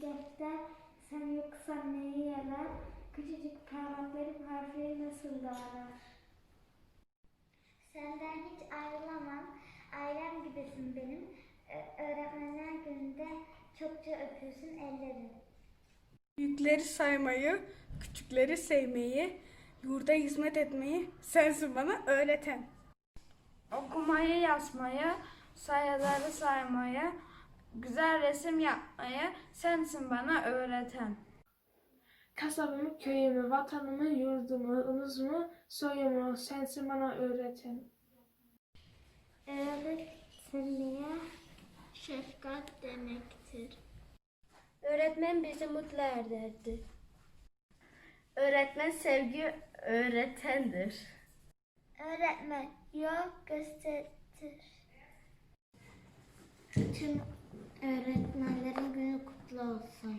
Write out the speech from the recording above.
Defter, sen yoksan neyi yarar? Küçücük parmaklarım harfleri nasıl da arar? Senden hiç ayrılamam, ailem gibisin benim. Ö- öğretmenler gününde çokça öpüyorsun ellerim. Büyükleri saymayı, küçükleri sevmeyi, yurda hizmet etmeyi sensin bana öğreten. Okumayı, yazmayı, sayıları saymayı, güzel resim yapmayı sensin bana öğreten. Kasabamı, köyümü, vatanımı, yurdumu, uluzumu, soyumu sensin bana öğreten. Öğretmeye şefkat demektir. Öğretmen bizi mutlu ederdi. Öğretmen sevgi öğretendir. Öğretmen yol gösterir. Tüm ретнаер кутолсын